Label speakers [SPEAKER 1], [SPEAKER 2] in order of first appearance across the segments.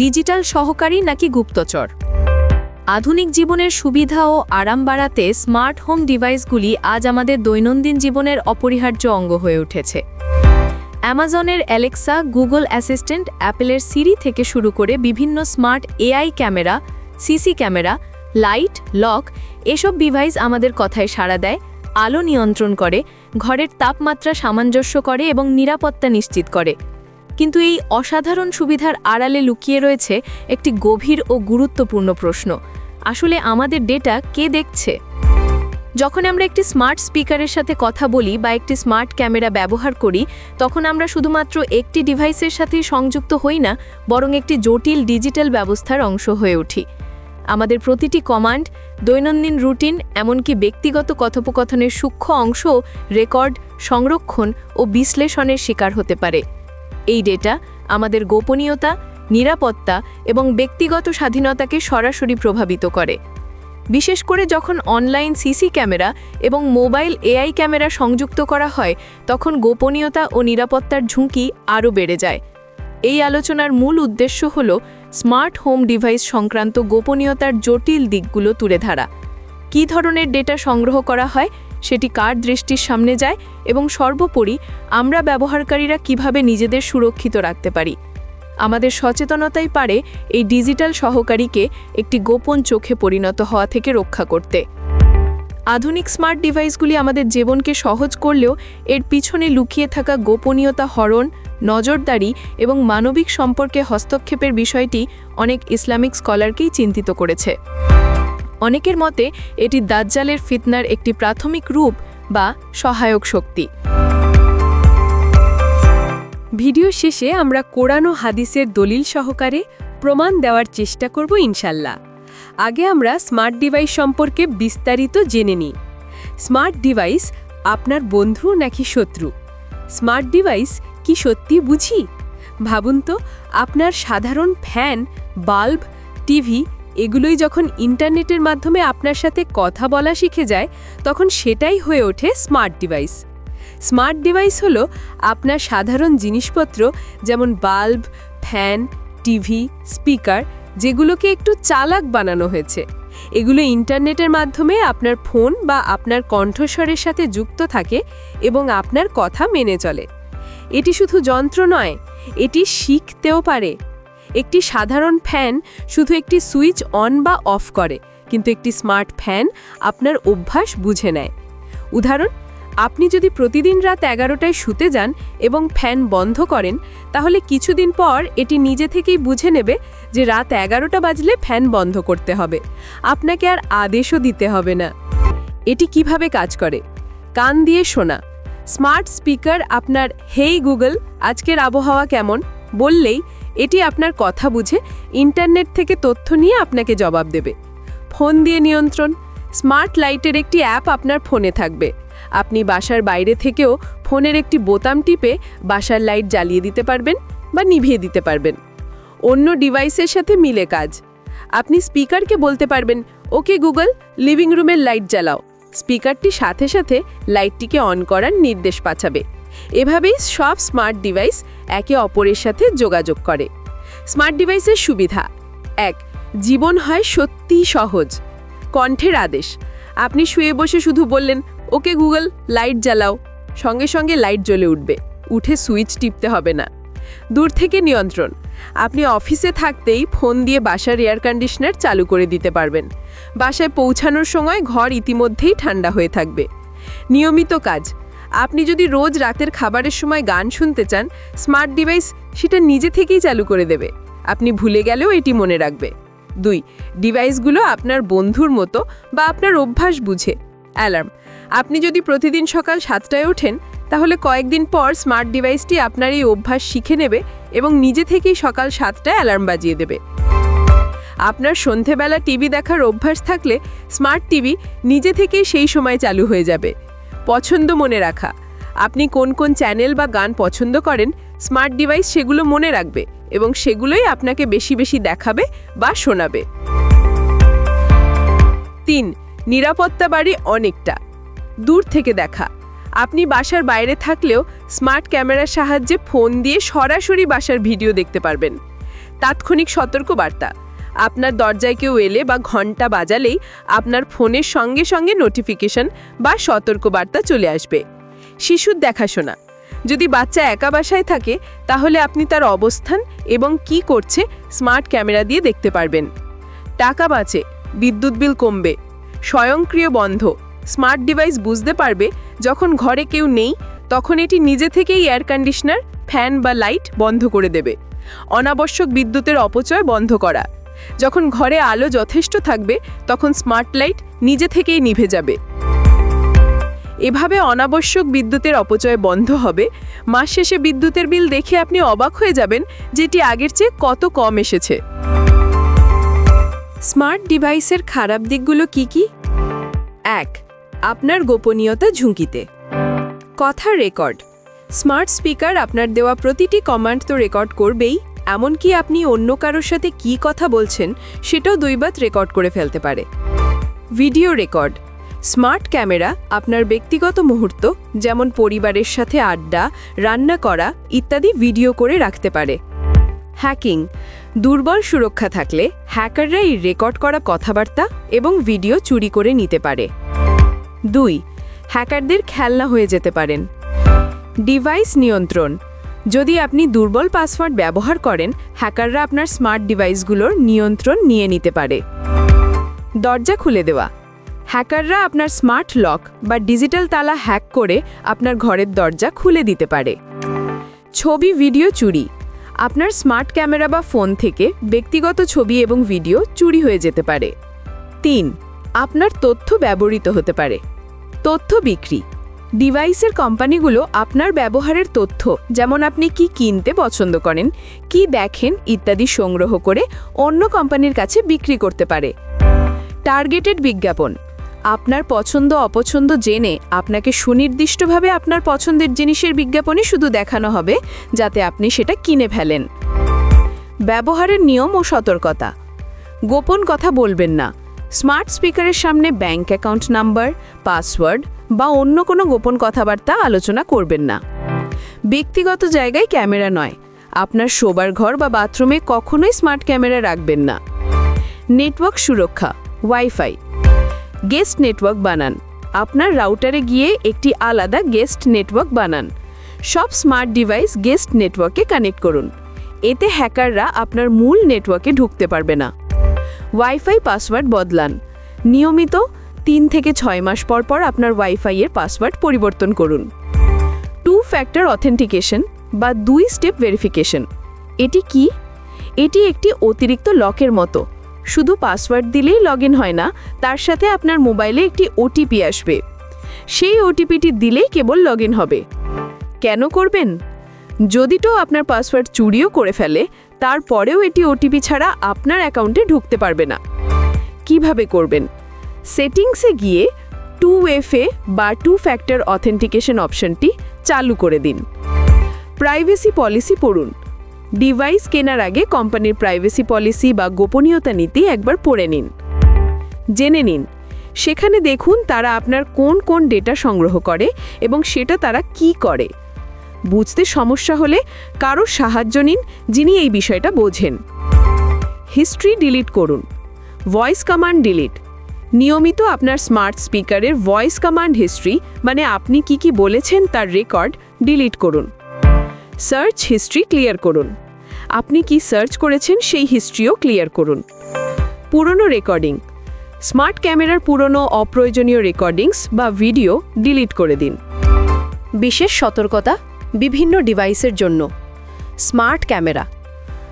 [SPEAKER 1] Digital সহকারী নাকি গুপ্তচর? আধুনিক জীবনের সুবিধা ও আরাম বাড়াতে স্মার্ট হোম ডিভাইসগুলি আজ আমাদের দৈনন্দিন জীবনের অপরিহার্য অঙ্গ হয়ে উঠেছে। অ্যামাজনের অ্যালেক্সা, গুগল অ্যাসিস্ট্যান্ট, অ্যাপেলের সিরি থেকে শুরু করে বিভিন্ন smart AI camera, CC camera, light, lock এসব ডিভাইস আমাদের কথায় সাড়া দেয়, আলো নিয়ন্ত্রণ করে, ঘরের তাপমাত্রা সামঞ্জস্য করে এবং নিরাপত্তা নিশ্চিত করে। কিন্তু এই অসাধারণ সুবিধার আড়ালে লুকিয়ে রয়েছে একটি গভীর ও গুরুত্বপূর্ণ প্রশ্ন। আসলে আমাদের ডেটা কে দেখছে? যখন আমরা একটি স্মার্ট স্পিকারের সাথে কথা বলি বা একটি স্মার্ট ক্যামেরা ব্যবহার করি, তখন আমরা শুধুমাত্র একটি ডিভাইসের সাথেই সংযুক্ত হই না, বরং একটি জটিল ডিজিটাল ব্যবস্থার অংশ হয়ে উঠি। আমাদের প্রতিটি কমান্ড, দৈনন্দিন রুটিন, এমনকি ব্যক্তিগত কথোপকথনের সূক্ষ্ম অংশ রেকর্ড, সংরক্ষণ ও বিশ্লেষণের শিকার হতে পারে। এই ডেটা আমাদের গোপনীয়তা, নিরাপত্তা এবং ব্যক্তিগত স্বাধীনতাকে সরাসরি প্রভাবিত করে। বিশেষ করে যখন অনলাইন সিসি ক্যামেরা এবং মোবাইল এআই ক্যামেরা সংযুক্ত করা হয়, তখন গোপনীয়তা ও নিরাপত্তার ঝুঁকি আরও বেড়ে যায়। এই আলোচনার মূল উদ্দেশ্য হল স্মার্ট হোম ডিভাইস সংক্রান্ত গোপনীয়তার জটিল দিকগুলো তুলে ধরা। কী ধরনের ডেটা সংগ্রহ করা হয় সেটি কার দৃষ্টির সামনে যায় এবং সর্বোপরি আমরা ব্যবহারকারীরা কীভাবে নিজেদের সুরক্ষিত রাখতে পারি? আমাদের সচেতনতাই পারে এই ডিজিটাল সহকারীকে একটি গোপন চোখে পরিণত হওয়া থেকে রক্ষা করতে। আধুনিক স্মার্ট ডিভাইসগুলি আমাদের জীবনকে সহজ করলেও এর পিছনে লুকিয়ে থাকা গোপনীয়তা হরণ, নজরদারি এবং মানবিক সম্পর্কে হস্তক্ষেপের বিষয়টি অনেক ইসলামিক স্কলারকেই চিন্তিত করেছে। অনেকের মতে এটি দাজ্জালের ফিতনার একটি প্রাথমিক রূপ বা সহায়ক শক্তি।
[SPEAKER 2] ভিডিও শেষে আমরা কোরআন ও হাদিসের দলিল সহকারে প্রমাণ দেওয়ার চেষ্টা করব ইনশাল্লাহ। আগে আমরা স্মার্ট ডিভাইস সম্পর্কে বিস্তারিত জেনে নিই। স্মার্ট ডিভাইস আপনার বন্ধু নাকি শত্রু? স্মার্ট ডিভাইস কি সত্যি বুঝি? ভাবুন তো, আপনার সাধারণ ফ্যান, বাল্ব, টিভি এগুলোই যখন ইন্টারনেটের মাধ্যমে আপনার সাথে কথা বলা শিখে যায়, তখন সেটাই হয়ে ওঠে স্মার্ট ডিভাইস। স্মার্ট ডিভাইস হলো আপনার সাধারণ জিনিসপত্র যেমন বাল্ব, ফ্যান, টিভি, স্পিকার, যেগুলোকে একটু চালাক বানানো হয়েছে। এগুলো ইন্টারনেটের মাধ্যমে আপনার ফোন বা আপনার কণ্ঠস্বরের সাথে যুক্ত থাকে এবং আপনার কথা মেনে চলে। এটি শুধু যন্ত্র নয়, এটি শিখতেও পারে। একটি সাধারণ ফ্যান শুধু একটি সুইচ অন বা অফ করে, কিন্তু একটি স্মার্ট ফ্যান আপনার অভ্যাস বুঝে নেয়। উদাহরণ, আপনি যদি প্রতিদিন রাত এগারোটায় শুতে যান এবং ফ্যান বন্ধ করেন, তাহলে কিছুদিন পর এটি নিজে থেকেই বুঝে নেবে যে রাত এগারোটা বাজলে ফ্যান বন্ধ করতে হবে। আপনাকে আর আদেশও দিতে হবে না। এটি কীভাবে কাজ করে? কান দিয়ে শোনা। স্মার্ট স্পিকার আপনার, হেই গুগল, আজকের আবহাওয়া কেমন? বললেই এটি আপনার কথা বুঝে ইন্টারনেট থেকে তথ্য নিয়ে আপনাকে জবাব দেবে। ফোন দিয়ে নিয়ন্ত্রণ। স্মার্ট লাইটের একটি অ্যাপ আপনার ফোনে থাকবে। আপনি বাসার বাইরে থেকেও ফোনের একটি বোতাম টিপে বাসার লাইট জ্বালিয়ে দিতে পারবেন বা নিভিয়ে দিতে পারবেন। অন্য ডিভাইসের সাথে মিলে কাজ। আপনি স্পিকারকে বলতে পারবেন, ওকে গুগল, লিভিং রুমের লাইট জ্বালাও। স্পিকারটি সাথে সাথে লাইটটিকে অন করার নির্দেশ পাঠাবে। এভাবেই সব স্মার্ট ডিভাইস একে অপরের সাথে যোগাযোগ করে। স্মার্ট ডিভাইসের সুবিধা। এক, জীবন হয় সত্যিই সহজ। কণ্ঠের আদেশ। আপনি শুয়ে বসে শুধু বললেন, ওকে গুগল, লাইট জ্বালাও। সঙ্গে সঙ্গে লাইট জ্বলে উঠবে। উঠে সুইচ টিপতে হবে না। দূর থেকে নিয়ন্ত্রণ। আপনি অফিসে থাকতেই ফোন দিয়ে বাসার এয়ার কন্ডিশনার চালু করে দিতে পারবেন। বাসায় পৌঁছানোর সময় ঘর ইতিমধ্যেই ঠান্ডা হয়ে থাকবে। নিয়মিত কাজ। আপনি যদি রোজ রাতের খাবারের সময় গান শুনতে চান স্মার্ট ডিভাইস সেটা নিজে থেকেই চালু করে দেবে। আপনি ভুলে গেলেও এটি মনে রাখবে। দুই ডিভাইসগুলো আপনার বন্ধুর মতো বা আপনার অভ্যাস বুঝে। অ্যালার্ম আপনি যদি প্রতিদিন সকাল সাতটায় ওঠেন, তাহলে কয়েকদিন পর স্মার্ট ডিভাইসটি আপনার এই অভ্যাস শিখে নেবে এবং নিজে থেকেই সকাল সাতটায় অ্যালার্ম বাজিয়ে দেবে। আপনার সন্ধেবেলা টিভি দেখার অভ্যাস থাকলে স্মার্ট টিভি নিজে থেকেই সেই সময় চালু হয়ে যাবে। পছন্দ মনে রাখা। আপনি কোন কোন চ্যানেল বা গান পছন্দ করেন স্মার্ট ডিভাইস সেগুলো মনে রাখবে এবং সেগুলোই আপনাকে বেশি বেশি দেখাবে বা শোনাবে। তিন, নিরাপত্তা বাড়ি অনেকটা। দূর থেকে দেখা। আপনি বাসার বাইরে থাকলেও স্মার্ট ক্যামেরার সাহায্যে ফোন দিয়ে সরাসরি বাসার ভিডিও দেখতে পারবেন। তাৎক্ষণিক সতর্কবার্তা। আপনার দরজায় কেউ এলে বা ঘণ্টা বাজালেই আপনার ফোনের সঙ্গে সঙ্গে নোটিফিকেশন বা সতর্কবার্তা চলে আসবে। শিশুর দেখাশোনা। যদি বাচ্চা একা বাসায় থাকে, তাহলে আপনি তার অবস্থান এবং কি করছে স্মার্ট ক্যামেরা দিয়ে দেখতে পারবেন। টাকা বাঁচে, বিদ্যুৎ বিল কমবে, স্বয়ংক্রিয় বন্ধ স্মার্ট ডিভাইস বুঝতে পারবে যখন ঘরে কেউ নেই, তখন এটি নিজে থেকেই এয়ার কন্ডিশনার ফ্যান বা লাইট বন্ধ করে দেবে। অনাবশ্যক বিদ্যুতের অপচয় বন্ধ করা। যখন ঘরে আলো যথেষ্ট থাকবে, তখন স্মার্ট লাইট নিজে থেকেই নিভে যাবে। এভাবে অনাবশ্যক বিদ্যুতের অপচয় বন্ধ হবে। মাস শেষে বিদ্যুতের বিল দেখে আপনি অবাক হয়ে যাবেন যেটি আগের চেয়ে কত কম এসেছে। স্মার্ট ডিভাইসের খারাপ দিকগুলো কি কি? এক, আপনার গোপনীয়তা ঝুঁকিতে। কথা রেকর্ড স্মার্ট স্পিকার আপনার দেওয়া প্রতিটি কমান্ড তো রেকর্ড করবেই। এমনকি আপনি অন্য কারোর সাথে কি কথা বলছেন, সেটাও দুইবার রেকর্ড করে ফেলতে পারে। Video record. স্মার্ট ক্যামেরা আপনার ব্যক্তিগত মুহূর্ত, যেমন পরিবারের সাথে আড্ডা, রান্না করা ইত্যাদি ভিডিও করে রাখতে পারে। হ্যাকিং। দুর্বল সুরক্ষা থাকলে হ্যাকাররা এই রেকর্ড করা কথাবার্তা এবং ভিডিও চুরি করে নিতে পারে। দুই। হ্যাকারদের খেলনা হয়ে যেতে পারেন। ডিভাইস নিয়ন্ত্রণ। যদি আপনি দুর্বল পাসওয়ার্ড ব্যবহার করেন, হ্যাকাররা আপনার স্মার্ট ডিভাইসগুলোর নিয়ন্ত্রণ নিয়ে নিতে পারে। দরজা খুলে দেওয়া। হ্যাকাররা আপনার স্মার্ট লক বা ডিজিটাল তালা হ্যাক করে আপনার ঘরের দরজা খুলে দিতে পারে। ছবি, ভিডিও চুরি। আপনার স্মার্ট ক্যামেরা বা ফোন থেকে ব্যক্তিগত ছবি এবং ভিডিও চুরি হয়ে যেতে পারে। তিন, আপনার তথ্য ব্যবহৃত হতে পারে। তথ্য বিক্রি। ডিভাইসের কোম্পানিগুলো আপনার ব্যবহারের তথ্য, যেমন আপনি কি কিনতে পছন্দ করেন, কি দেখেন ইত্যাদি সংগ্রহ করে অন্য কোম্পানির কাছে বিক্রি করতে পারে। টার্গেটেড বিজ্ঞাপন। আপনার পছন্দ অপছন্দ জেনে আপনাকে সুনির্দিষ্টভাবে আপনার পছন্দের জিনিসের বিজ্ঞাপনই শুধু দেখানো হবে, যাতে আপনি সেটা কিনে ফেলেন। ব্যবহারের নিয়ম ও সতর্কতা। গোপন কথা বলবেন না। স্মার্ট স্পিকারের সামনে ব্যাংক অ্যাকাউন্ট নাম্বার, পাসওয়ার্ড বা অন্য কোনো গোপন কথাবার্তা আলোচনা করবেন না। ব্যক্তিগত জায়গায় ক্যামেরা নয়। আপনার শোবার ঘর বা বাথরুমে কখনোই স্মার্ট ক্যামেরা রাখবেন না। নেটওয়ার্ক সুরক্ষা, ওয়াইফাই। গেস্ট নেটওয়ার্ক বানান। আপনার রাউটারে গিয়ে একটি আলাদা গেস্ট নেটওয়ার্ক বানান। সব স্মার্ট ডিভাইস গেস্ট নেটওয়ার্কে কানেক্ট করুন। এতে হ্যাকাররা আপনার মূল নেটওয়ার্কে ঢুকতে পারবে না। ওয়াইফাই পাসওয়ার্ড বদলান। নিয়মিত তিন থেকে ছয় মাস পর পর আপনার ওয়াইফাইয়ের পাসওয়ার্ড পরিবর্তন করুন। টু ফ্যাক্টর অথেন্টিকেশন বা দুই স্টেপ ভেরিফিকেশন এটি কি? এটি একটি অতিরিক্ত লকের মতো। শুধু পাসওয়ার্ড দিলেই লগ হয় না, তার সাথে আপনার মোবাইলে একটি ওটিপি আসবে। সেই ওটিপিটি দিলেই কেবল লগ হবে। কেন করবেন? যদি তো আপনার পাসওয়ার্ড চুরিও করে ফেলে তারপরেও এটি ওটিপি ছাড়া আপনার অ্যাকাউন্টে ঢুকতে পারবে না। কীভাবে করবেন? সেটিংসে গিয়ে টু এফে বা টু ফ্যাক্টর অথেন্টিকেশন অপশনটি চালু করে দিন। প্রাইভেসি পলিসি পড়ুন। ডিভাইস কেনার আগে কোম্পানির প্রাইভেসি পলিসি বা গোপনীয়তা নীতি একবার পড়ে নিন। জেনে নিন, সেখানে দেখুন তারা আপনার কোন কোন ডেটা সংগ্রহ করে এবং সেটা তারা কি করে। বুঝতে সমস্যা হলে কারও সাহায্য নিন যিনি এই বিষয়টা বোঝেন। হিস্ট্রি ডিলিট করুন। Voice command delete. নিয়মিত আপনার স্মার্ট স্পিকারের ভয়েস কমান্ড হিস্ট্রি মানে আপনি কি কি বলেছেন তার রেকর্ড, ডিলিট করুন। সার্চ হিস্ট্রি ক্লিয়ার করুন। আপনি কি সার্চ করেছেন সেই হিস্ট্রিও ক্লিয়ার করুন। পুরনো রেকর্ডিং। স্মার্ট ক্যামেরার পুরনো অপ্রয়োজনীয় রেকর্ডিংস বা ভিডিও ডিলিট করে দিন।
[SPEAKER 1] বিশেষ সতর্কতা বিভিন্ন ডিভাইসের জন্য। Smart camera.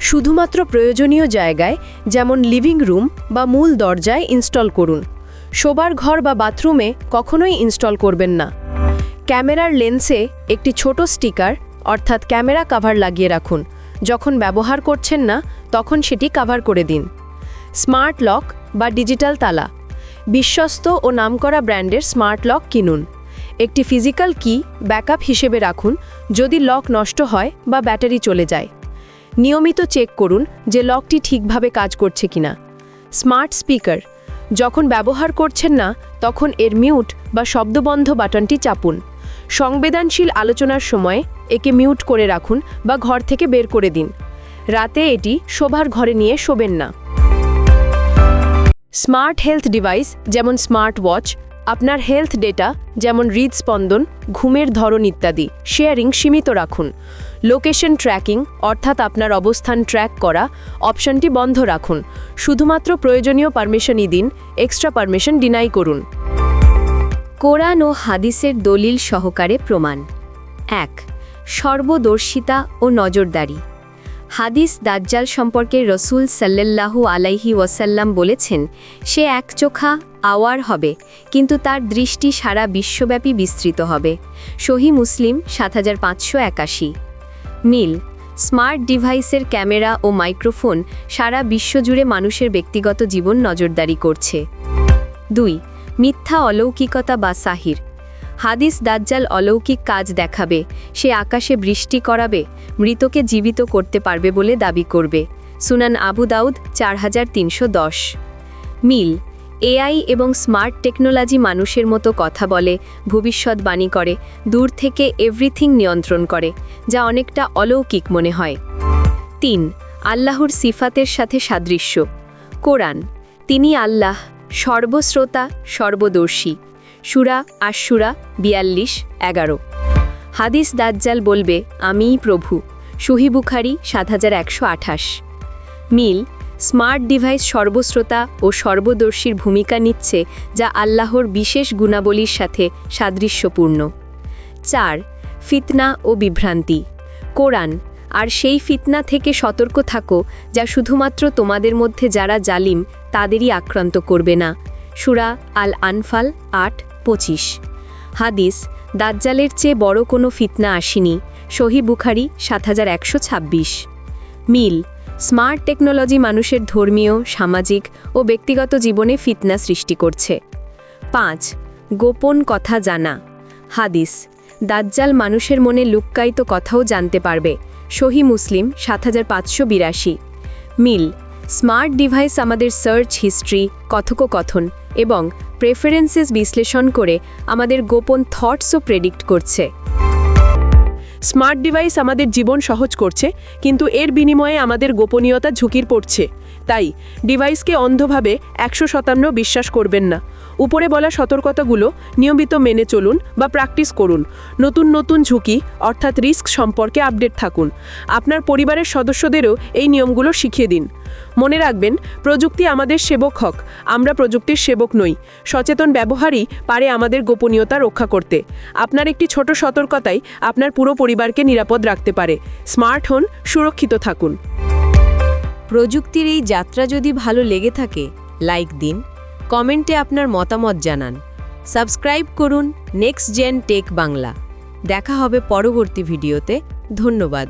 [SPEAKER 1] শুধুমাত্র প্রয়োজনীয় জায়গায় যেমন লিভিং রুম বা মূল দরজায় ইনস্টল করুন। শোবার ঘর বা বাথরুমে কখনোই ইনস্টল করবেন না। ক্যামেরার লেন্সে একটি ছোট স্টিকার, অর্থাৎ ক্যামেরা কাভার লাগিয়ে রাখুন। যখন ব্যবহার করছেন না, তখন সেটি কাভার করে দিন। স্মার্ট লক বা ডিজিটাল তালা। বিশ্বস্ত ও নামকরা ব্র্যান্ডের স্মার্ট লক কিনুন। একটি ফিজিক্যাল কি ব্যাকআপ হিসেবে রাখুন যদি লক নষ্ট হয় বা ব্যাটারি চলে যায়। নিয়মিত চেক করুন যে লকটি ঠিকভাবে কাজ করছে কিনা। স্মার্ট স্পিকার যখন ব্যবহার করছেন না, তখন এর মিউট বা শব্দবন্ধ বাটনটি চাপুন। সংবেদনশীল আলোচনার সময় একে মিউট করে রাখুন বা ঘর থেকে বের করে দিন। রাতে এটি শোভার ঘরে নিয়ে শোবেন না। স্মার্ট হেলথ ডিভাইস যেমন স্মার্ট ওয়াচ আপনার হেলথ ডেটা যেমন হৃদস্পন্দন, ঘুমের ধরন ইত্যাদি শেয়ারিং সীমিত রাখুন। লোকেশন ট্র্যাকিং অর্থাৎ আপনার অবস্থান ট্র্যাক করা অপশনটি বন্ধ রাখুন। শুধুমাত্র প্রয়োজনীয় পারমিশনই দিন এক্সট্রা পারমিশন ডিনাই করুন। কোরআন ও হাদিসের দলিল সহকারে প্রমাণ। এক, সর্বদর্শিতা ও নজরদারি। হাদিস দাজ্জাল সম্পর্কে রসুল সাল্লাল্লাহু আলাইহি ওয়াসাল্লাম বলেছেন, সে একচোখা আওয়ার হবে, কিন্তু তার দৃষ্টি সারা বিশ্বব্যাপী বিস্তৃত হবে। সহি মুসলিম, সাত হাজার পাঁচশো একাশি। মিল, স্মার্ট ডিভাইসের ক্যামেরা ও মাইক্রোফোন সারা বিশ্বজুড়ে মানুষের ব্যক্তিগত জীবন নজরদারি করছে। দুই, মিথ্যা অলৌকিকতা বা সাহির। হাদিস দাজ্জাল অলৌকিক কাজ দেখাবে। সে আকাশে বৃষ্টি করাবে, মৃতকে জীবিত করতে পারবে বলে দাবি করবে। সুনান আবু দাউদ, চার হাজার তিনশো দশ। মিল, এআই এবং স্মার্ট টেকনোলজি মানুষের মতো কথা বলে, ভবিষ্যৎবাণী করে, দূর থেকে এভরিথিং নিয়ন্ত্রণ করে, যা অনেকটা অলৌকিক মনে হয়। তিন, আল্লাহর সিফাতের সাথে সাদৃশ্য। কোরআন, তিনি আল্লাহ, সর্বশ্রোতা, সর্বদর্শী। সুরা আশুরা বিয়াল্লিশ, এগারো। হাদিস দাজ্জাল বলবে, আমিই প্রভু। সহি বুখারি, সাত হাজার একশো আঠাশ। মিল, স্মার্ট ডিভাইস সর্বশ্রোতা ও সর্বদর্শীর ভূমিকা নিচ্ছে যা আল্লাহর বিশেষ গুণাবলীর সাথে সাদৃশ্যপূর্ণ। চার, ফিতনা ও বিভ্রান্তি। কোরআন, আর সেই ফিতনা থেকে সতর্ক থাকো, যা শুধুমাত্র তোমাদের মধ্যে যারা জালিম, তাদেরই আক্রান্ত করবে না। সুরা আল আনফাল আট পঁচিশ। হাদিস, দাজ্জালের চেয়ে বড় কোনো ফিতনা আসেনি, সহি বুখারি সাত হাজার একশো ছাব্বিশ। মিল, স্মার্ট টেকনোলজি মানুষের ধর্মীয়, সামাজিক ও ব্যক্তিগত জীবনে ফিতনা সৃষ্টি করছে। পাঁচ, গোপন কথা জানা। হাদিস, দাজ্জাল মানুষের মনে লুক্কায়িত কথাও জানতে পারবে, সহি মুসলিম সাত হাজার পাঁচশো বিরাশি। মিল, স্মার্ট ডিভাইস আমাদের সার্চ হিস্ট্রি কথোপকথন এবং প্রেফারেন্সেস বিশ্লেষণ করে আমাদের গোপন থটসও প্রেডিক্ট করছে।
[SPEAKER 3] স্মার্ট ডিভাইস আমাদের জীবন সহজ করছে, কিন্তু এর বিনিময়ে আমাদের গোপনীয়তা ঝুঁকির পড়ছে। তাই, ডিভাইসকে অন্ধভাবে একশো শতাংশ বিশ্বাস করবেন না। উপরে বলা সতর্কতাগুলো নিয়মিত মেনে চলুন বা প্র্যাকটিস করুন। নতুন নতুন ঝুঁকি, অর্থাৎ রিস্ক সম্পর্কে আপডেট থাকুন। আপনার পরিবারের সদস্যদেরও এই নিয়মগুলো শিখিয়ে দিন। মনে রাখবেন, প্রযুক্তি আমাদের সেবক হক, আমরা প্রযুক্তির সেবক নই। সচেতন ব্যবহারই পারে আমাদের গোপনীয়তা রক্ষা করতে। আপনার একটি ছোট সতর্কতাই আপনার পুরো পরিবারকে নিরাপদ রাখতে পারে। স্মার্ট হন, সুরক্ষিত থাকুন।
[SPEAKER 2] প্রযুক্তির এই যাত্রা যদি ভালো লেগে থাকে, লাইক দিন, কমেন্টে আপনার মতামত জানান। সাবস্ক্রাইব করুন নেক্সট জেন টেক বাংলা দেখা হবে পরবর্তী ভিডিওতে। ধন্যবাদ।